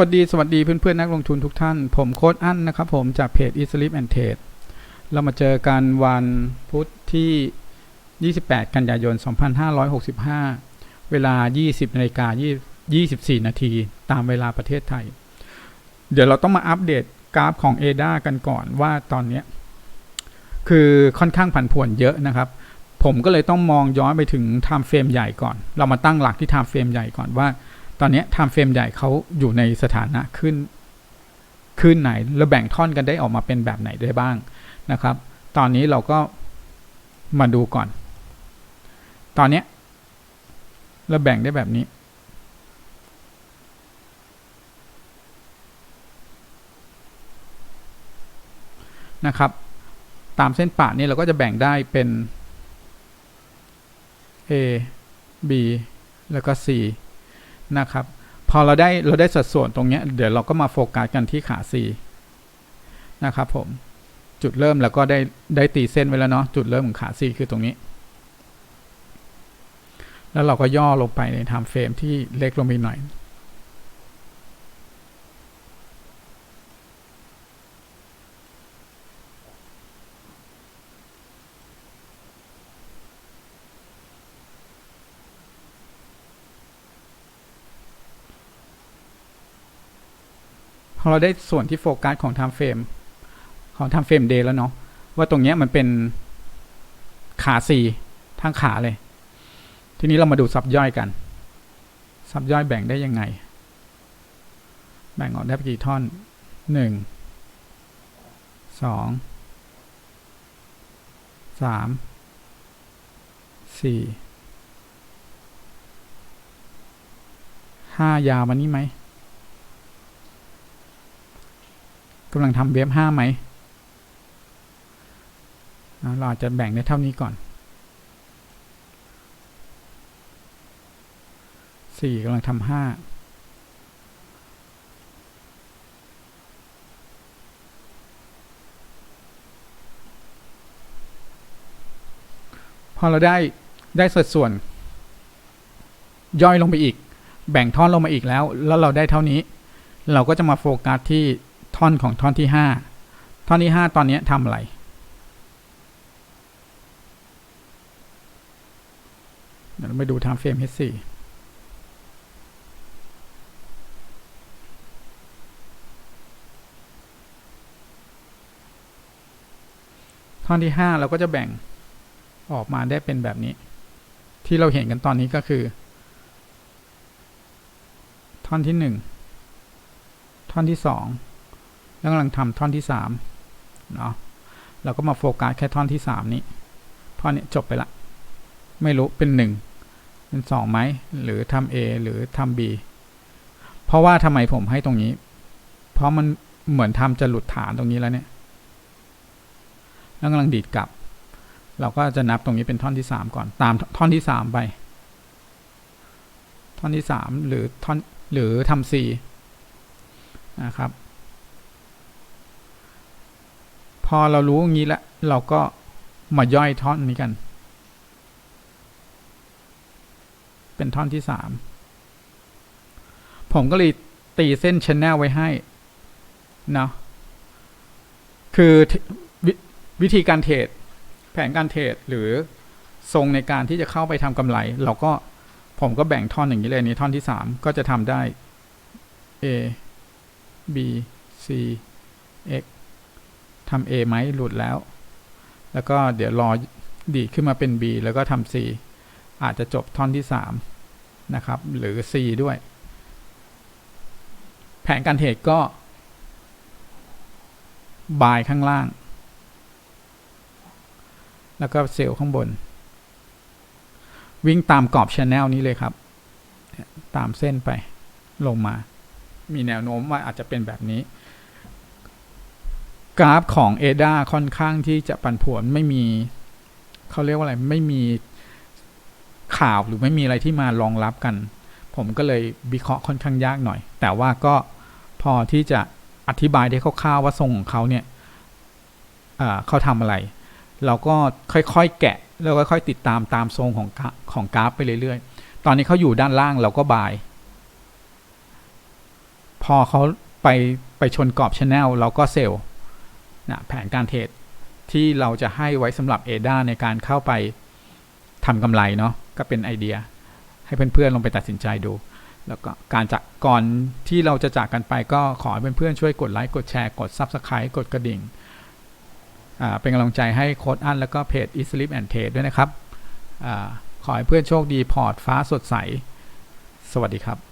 วัสดีสวัสดีเพื่อนๆนักลงทุนทุกท่าน ผมโค้ดอั้นนะครับผมจากเพจ e s l e e p and Trade เรามาเจอกันวันพุธที่ 28 กันยายน 2565 เวลา 20นาฬิกา24 นาที ตามเวลาประเทศไทย เดี๋ยวเราต้องมาอัปเดตกราฟของ ADA กันก่อนว่าตอนนี้ คือค่อนข้างผันผวนเยอะนะครับ ผมก็เลยต้องมองย้อนไปถึง time frame ใหญ่ก่อน เรามาตั้งหลักที่ time frame ใหญ่ก่อนว่า ตอนนี้ time frame ใหญ่เขาอยู่ในสถานะขึ้นขึ้นไหน แล้วแบ่งท่อนกันได้ออกมาเป็นแบบไหนได้บ้างนะครับ ตอนนี้เราก็มาดูก่อน ตอนนี้เราแบ่งได้แบบนี้ นะครับ ตามเส้นปะนี้เราก็จะแบ่งได้เป็น A B แล้วก็ C นะครับ พอเราได้เราได้สัดส่วนตรงนี้เดี๋ยวเราก็มาโฟกัสกันที่ขา C นะครับผมจุดเริ่มแล้วก็ได้ได้ตีเส้นไว้แล้วเนาะจุดเริ่มของขา C คือตรงนี้ แล้วเราก็ย่อลงไปในไทม์เฟรมที่เล็กลงไปหน่อย อเราได้ส่วนที่โฟกัสของ time frame ของ time frame day แล้วเนาะว่าตรงเนี้ยมันเป็นขาสี่ทั้งขาเลย ทีนี้เรามาดูซับย่อยกันซับย่อยแบ่งได้ยังไง แบ่งออกได้กี่ท่อนหนึ่งสองสามสี่ห้ายาวมานี่ไหม กำลังทำเว็บห้าไหมเราอาจจะแบ่งได้เท่านี้ก่อนสี่กำลังทำห้าพอเราได้ได้สัดส่วน ย่อยลงไปอีก แบ่งท่อนลงมาอีกแล้ว แล้วเราได้เท่านี้ เราก็จะมาโฟกัสที่ ท่อนของท่อนที่ห้าท่อนที่ห้าตอนนี้ทำอะไร เดี๋ยวเราไปดู time frame H4 ท่อนที่ห้าเราก็จะแบ่งออกมาได้เป็นแบบนี้ ที่เราเห็นกันตอนนี้ก็คือ ท่อนที่หนึ่งท่อนที่สอง แล้วกำลังทำท่อนที่สามเนาะเราก็มาโฟกัสแค่ท่อนที่สามนี้ท่อนนี้จบไปละ ไม่รู้เป็นหนึ่งเป็นสองไหมหรือทำ A หรือทำ B เพราะว่าทำไมผมให้ตรงนี้ เพราะมันเหมือนทำจะหลุดฐานตรงนี้แล้วเนี่ยแล้วกำลังดีดกลับ เราก็จะนับตรงนี้เป็นท่อนที่สามก่อนตามท่อนที่สามไป ท่อนที่สามหรือท่อนหรือทำ C นะครับ พอเรารู้อย่างนี้แล้วเราก็มาย่อยท่อนนี้กัน เป็นท่อนที่สามผมก็เลยตีเส้นชแนลไว้ให้เนาะคือววิธีการเทรดแผนการเทรดหรือทรงในการที่จะเข้าไปทำกำไร เราก็ผมก็แบ่งท่อนอย่างนี้เลยนี้ท่อนที่สามก็จะทำได้ A B C X ทำ A ไหมหลุดแล้ว แล้วก็เดี๋ยวรอดีขึ้นมาเป็น B แล้วก็ทำ C อาจจะจบท่อนที่ 3 นะครับ หรือ C ด้วย แผนการเทรดก็บายข้างล่าง แล้วก็เซลล์ข้างบน วิ่งตามกรอบชแนลนี้เลยครับ ตามเส้นไปลงมา มีแนวโน้มว่าอาจจะเป็นแบบนี้ กราฟของ ADA ค่อนข้างที่จะปันผวนไม่มีเขาเรียกว่าอะไรไม่มีข่าวหรือไม่มีอะไรที่มารองรับกัน ผมก็เลยวิเคราะห์ค่อนข้างยากหน่อย แต่ว่าก็พอที่จะอธิบายได้คร่าวๆว่าทรงของเขาเนี่ยเขาทำอะไร เราก็ค่อยๆแกะแล้วค่อยๆติดตามตามทรงของของกราฟไปเรื่อยๆ ตอนนี้เขาอยู่ด้านล่างเราก็บายพพอเขาไปไปชนกรอบชแนลเราก็เซลล์ นะแผนการเทรดที่เราจะให้ไว้สำหรับ ADA ในการเข้าไปทำกำไรเนาะก็เป็นไอเดีย ให้เพื่อนๆลงไปตัดสินใจดู แล้วก็การจากก่อนที่เราจะจากกันไปก็ขอให้เพื่อนๆช่วยกดไลค์กดแชร์กด Subscribe กดกระดิ่ง เป็นกำลังใจให้โค้ดอันแล้วก็เพจ e s l i p and Trade ด้วยนะครับอขอให้เพื่อนโชคดีพอร์ตฟ้าสดใส สวัสดีครับ